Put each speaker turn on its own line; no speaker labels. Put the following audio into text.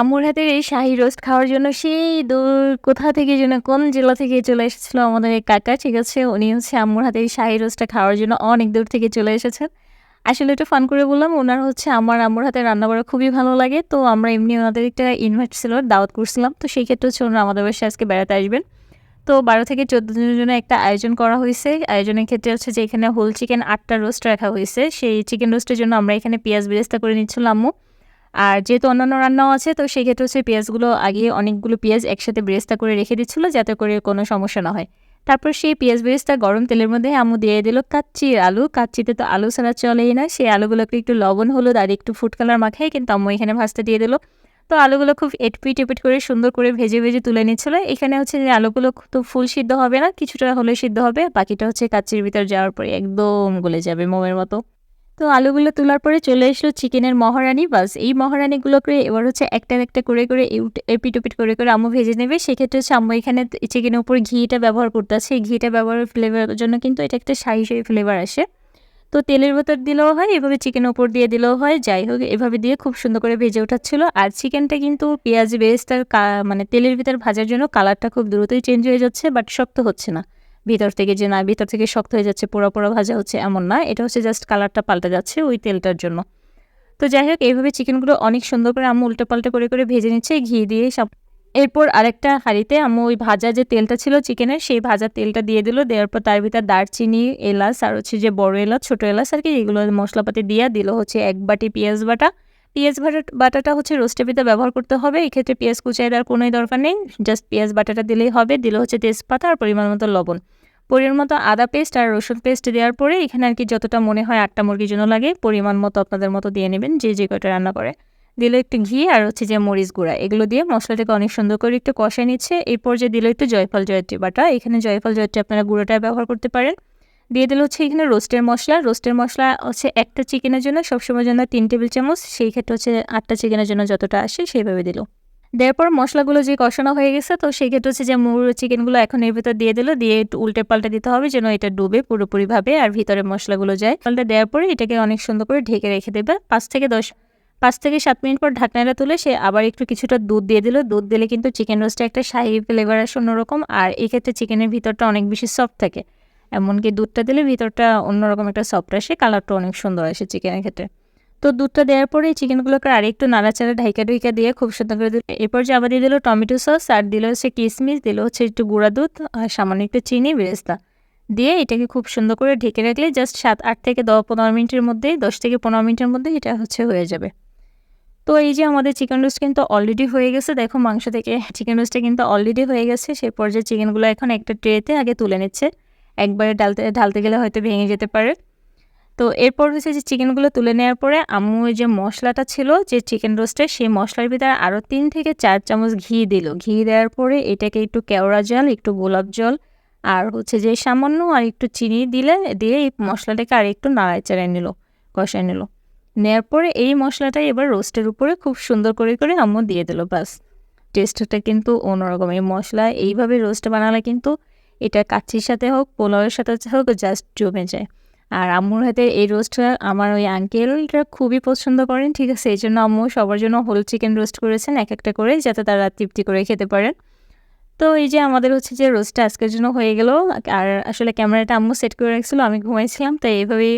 আম্মুর হাতের এই শাহি রোস্ট খাওয়ার জন্য সেই দূর কোথা থেকে যেন কোন জেলা থেকে চলে এসেছিল আমাদের এই কাকা, ঠিক আছে? উনি হচ্ছে আম্মুর হাতের এই শাহি রোস্টটা খাওয়ার জন্য অনেক দূর থেকে চলে এসেছেন। আসলে একটু ফান করে বললাম, ওনার হচ্ছে আমার আম্মুর হাতে রান্না করা খুবই ভালো লাগে, তো আমরা এমনি ওনাদের একটা ইনভাইট ছিল, দাওয়াত করছিলাম, তো সেই ক্ষেত্রে হচ্ছে ওনারা আমাদের বাসায় আজকে বেড়াতে আসবেন। তো বারো থেকে চোদ্দ জনের জন্য একটা আয়োজন করা হয়েছে। আয়োজনের ক্ষেত্রে হচ্ছে যে এখানে হোল চিকেন আটটা রোস্ট রাখা হয়েছে। সেই চিকেন রোস্টের জন্য আমরা এখানে পেঁয়াজ বেরেস্তা করে নিচ্ছিলাম আম্মু। আর যেহেতু অন্যান্য রান্নাও আছে, তো সেই ক্ষেত্রে হচ্ছে পেঁয়াজগুলো আগে অনেকগুলো পেঁয়াজ একসাথে বেরেস্তা করে রেখে দিচ্ছিল যাতে করে কোনো সমস্যা না হয়। তারপর সেই পেঁয়াজ বেরেস্তা গরম তেলের মধ্যে আম্মু দিয়ে দিল কাচ্চির আলু। কাচ্চিতে তো আলু ছাড়া চলেই না। সেই আলুগুলোকে একটু লবণ, হলুদ আর একটু ফুড কালার মাখাই কিন্তু আম্মু এখানে ভাজতে দিয়ে দিল। তো আলুগুলো খুব এটপিট এপিট করে সুন্দর করে ভেজে ভেজে তুলে নিচ্ছিল। এখানে হচ্ছে যে আলুগুলো তো ফুল সিদ্ধ হবে না, কিছুটা হলে সিদ্ধ হবে। বাকিটা হচ্ছে কাচ্চির ভিতর যাওয়ার পরে একদম গলে যাবে মোমের মতো। তো আলুগুলো তোলার পরে চলে এসলো চিকেনের মহারানি। বাস এই মহারানিগুলোকে এবার হচ্ছে একটা একটা করে করে এপিট ওপিট করে করে আম্মু ভেজে নেবে। সেক্ষেত্রে হচ্ছে আম্মু এখানে চিকেনের উপর ঘিটা ব্যবহার করতেছে এই ঘিটা ব্যবহারের ফ্লেভারের জন্য কিন্তু এটা একটা শাহি শাহি ফ্লেভার আসে। তো তেলের ভেতর দিলেও হয়, এভাবে চিকেনের উপর দিয়ে দিলেও হয়। যাই হোক, এভাবে দিয়ে খুব সুন্দর করে ভেজে ওঠাচ্ছিল আর চিকেনটা কিন্তু পেঁয়াজ বেরেস্তার মানে তেলের ভিতর ভাজার জন্য কালারটা খুব দ্রুতই চেঞ্জ হয়ে যাচ্ছে বাট শক্ত হচ্ছে না। ভিতর থেকে যে না, ভিতর থেকে শক্ত হয়ে যাচ্ছে, পোড়া পোড়া ভাজা হচ্ছে এমন না। এটা হচ্ছে জাস্ট কালারটা পাল্টে যাচ্ছে ওই তেলটার জন্য। তো যাই হোক এইভাবে চিকেনগুলো অনেক সুন্দর করে আম্মু উল্টো পাল্টা করে করে ভেজে নিচ্ছে, ঘি দিয়ে সব। এরপর আরেকটা হাঁড়িতে আম্মু ওই ভাজা যে তেলটা ছিল চিকেনের, সেই ভাজা তেলটা দিয়ে দিল। দেওয়ার পর তার ভিতর দারচিনি, এলাচ, আর হচ্ছে যে বড় এলাচ, ছোটো এলাচ আর কি, এগুলো মশলাপাতি দিয়ে দিল হচ্ছে এক বাটি পেঁয়াজ বাটা। পেঁয়াজ বাটা, বাটাটা হচ্ছে রোস্টের ভিতরে ব্যবহার করতে হবে। এক্ষেত্রে পেঁয়াজ কুচাই দেওয়ার কোনোই দরকার নেই। জাস্ট পেঁয়াজ বাটাটা দিলেই হবে। দিল হচ্ছে তেজপাতা আর পরিমাণ মতো লবণ। পরিমাণ মতো আদা পেস্ট আর রসুন পেস্ট দেওয়ার পরে এখানে আর কি যতটা মনে হয় আটটা মুরগির জন্য লাগে, পরিমাণ মতো আপনাদের মতো দিয়ে নেবেন যে যে কয়টা রান্না করে। দিল একটু ঘি আর হচ্ছে যে মরিচ গুঁড়া, এগুলো দিয়ে মশলাটাকে অনেক সুন্দর করে একটু কষাই নিচ্ছে। এরপর যে দিল একটু জয়ফল জয়ত্রী বাটা, এখানে জয়ফল জয়ত্রী আপনারা গুঁড়োটা ব্যবহার করতে পারেন। দিয়ে দিল হচ্ছে এখানে রোস্টের মশলা। রোস্টের মশলা হচ্ছে একটা চিকেনের জন্য সবসময় জন্য তিন টেবিল চামচ, সেই ক্ষেত্রে হচ্ছে আটটা চিকেনের জন্য যতটা আসে সেইভাবে দিল। দেওয়ার পর মশলাগুলো যে কষানো হয়ে গেছে, তো সেই ক্ষেত্রে হচ্ছে যে মুর চিকেনগুলো এখন এর ভিতর দিয়ে দিল, দিয়ে একটু উল্টে পাল্টে দিতে হবে যেন এটা ডুবে পুরোপুরিভাবে আর ভিতরে মশলাগুলো যায়। পাল্টে দেওয়ার পরে এটাকে অনেক সুন্দর করে ঢেকে রেখে দেবে। পাঁচ থেকে দশ, পাঁচ থেকে সাত মিনিট পর ঢাকনাটা তুলে সে আবার একটু কিছুটা দুধ দিয়ে দিল। দুধ দিলে কিন্তু চিকেন রোস্টে একটা শাহি ফ্লেভার আসে অন্যরকম, আর এক্ষেত্রে চিকেনের ভিতরটা অনেক বেশি সফট থাকে। এমনকি দুধটা দিলে ভিতরটা অন্যরকম একটা সফট আসে কালারটা অনেক সুন্দর আসে চিকেনের ক্ষেত্রে। তো দুধটা দেওয়ার পরে চিকেনগুলোকে আরেকটু নাড়াচাড়া, ঢাইকা ঢুইকা দিয়ে খুব সুন্দর করে দিল এরপর যে আবার দিয়ে দিল টমেটো সস আর দিল হচ্ছে কিশমিশ দিল হচ্ছে একটু গুঁড়া দুধ আর সামান্য একটু চিনি, বেরেস্তা। দিয়ে এটাকে খুব সুন্দর করে ঢেকে রাখলে জাস্ট সাত, আট থেকে দশ, পনেরো মিনিটের মধ্যেই, দশ থেকে পনেরো মিনিটের মধ্যে এটা হচ্ছে হয়ে যাবে। তো এই যে আমাদের চিকেন রোস্ট কিন্তু অলরেডি হয়ে গেছে, দেখো মাংস থেকে চিকেন রোস্টটা কিন্তু অলরেডি হয়ে গেছে সেই পর্যায়ে চিকেনগুলো এখন একটা ট্রেতে আগে তুলে নিচ্ছে। একবারে ডালতে ঢালতে গেলে হয়তো ভেঙে যেতে পারে। তো এরপর হচ্ছে যে চিকেনগুলো তুলে নেওয়ার পরে আম্মু যে মশলাটা ছিল, যে চিকেন রোস্টে, সেই মশলার ভিতরে আরও তিন থেকে চার চামচ ঘি দিল। ঘি দেওয়ার পরে এটাকে একটু কেওড়া জল, একটু গোলাপ জল আর হচ্ছে যে সামান্য আর একটু চিনি দিলে, দিয়ে এই মশলাটাকে আর একটু নাড়ায় চাড়াই নিল, কষায় নিল। নেওয়ার পরে এই মশলাটা এবার রোস্টের উপরে খুব সুন্দর করে করে আম্মু দিয়ে দিল বাস টেস্টটা কিন্তু অন্যরকম। এই মশলা এইভাবে রোস্ট বানালে কিন্তু এটা কাচ্ছির সাথে হোক, পোলাওয়ের সাথে হোক জাস্ট জমে যায়। আর আম্মুর হাতে এই রোস্টটা আমার ওই আঙ্কেলটা খুবই পছন্দ করেন, ঠিক আছে? এই জন্য আম্মু সবার জন্য হোল চিকেন রোস্ট করেছেন, এক একটা করে, যাতে তারা তৃপ্তি করে খেতে পারেন। তো এই যে আমাদের হচ্ছে যে রোস্টটা আজকের জন্য হয়ে গেল, আর আসলে ক্যামেরাটা আম্মু সেট করে রাখছিল, আমি ঘুমাইছিলাম, তাই এইভাবেই